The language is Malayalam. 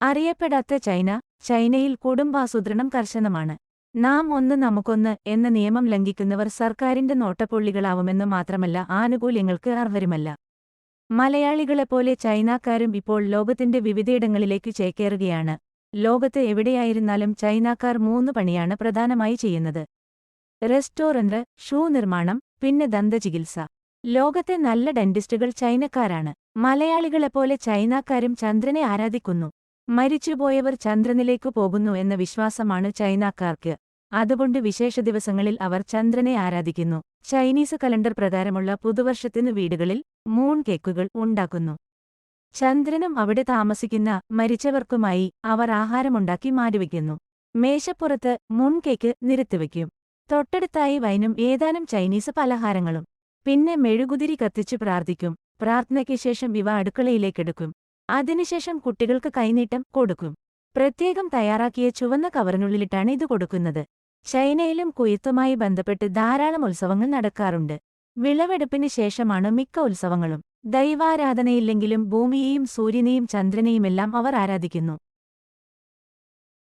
അറിയപ്പെടാത്ത ചൈന ചൈനയിൽ കുടുംബാസൂത്രണം കർശനമാണ്. നാം ഒന്ന് നമുക്കൊന്ന് എന്ന നിയമം ലംഘിക്കുന്നവർ സർക്കാരിന്റെ നോട്ടപ്പുള്ളികളാവുമെന്ന് മാത്രമല്ല ആനുകൂല്യങ്ങൾക്ക് അർഹരുമല്ല. മലയാളികളെപ്പോലെ ചൈനക്കാരും ഇപ്പോൾ ലോകത്തിന്റെ വിവിധയിടങ്ങളിലേക്ക് ചേക്കേറുകയാണ്. ലോകത്ത് എവിടെയായിരുന്നാലും ചൈനക്കാർ മൂന്ന് പണിയാണ് പ്രധാനമായി ചെയ്യുന്നത്. റെസ്റ്റോറന്റ് ഷൂ നിർമ്മാണം പിന്നെ ദന്തചികിത്സ. ലോകത്തെ നല്ല ഡെന്റിസ്റ്റുകൾ ചൈനക്കാരാണ്. മലയാളികളെപ്പോലെ ചൈനക്കാരും ചന്ദ്രനെ ആരാധിക്കുന്നു. മരിച്ചുപോയവർ ചന്ദ്രനിലേക്കു പോകുന്നു എന്ന വിശ്വാസമാണ് ചൈനാക്കാർക്ക്. അതുകൊണ്ട് വിശേഷ ദിവസങ്ങളിൽ അവർ ചന്ദ്രനെ ആരാധിക്കുന്നു. ചൈനീസ് കലണ്ടർ പ്രകാരമുള്ള പുതുവർഷത്തിനു വീടുകളിൽ മൂൺ കേക്കുകൾ ഉണ്ടാക്കുന്നു. ചന്ദ്രനും അവിടെ താമസിക്കുന്ന മരിച്ചവർക്കുമായി അവർ ആഹാരമുണ്ടാക്കി മാറ്റിവയ്ക്കുന്നു മേശപ്പുറത്ത് മൂൺ കേക്ക് നിരത്തിവയ്ക്കും തൊട്ടടുത്തായി വൈനും ഏതാനും ചൈനീസ് പലഹാരങ്ങളും. പിന്നെ മെഴുകുതിരി കത്തിച്ചു പ്രാർത്ഥിക്കും. പ്രാർത്ഥനയ്ക്ക് ശേഷം ഇവ അടുക്കളയിലേക്കെടുക്കും അതിനുശേഷം കുട്ടികൾക്ക് കൈനീട്ടം കൊടുക്കും. പ്രത്യേകം തയ്യാറാക്കിയ ചുവന്ന കവറിനുള്ളിലിട്ടാണ് ഇത് കൊടുക്കുന്നത്. ചൈനയിലും കുയത്തുമായി ബന്ധപ്പെട്ട് ധാരാളം ഉത്സവങ്ങൾ നടക്കാറുണ്ട്. വിളവെടുപ്പിന് ശേഷമാണ് മിക്ക ഉത്സവങ്ങളും ദൈവാരാധനയില്ലെങ്കിലും ഭൂമിയെയും സൂര്യനെയും ചന്ദ്രനെയുമെല്ലാം അവർ ആരാധിക്കുന്നു.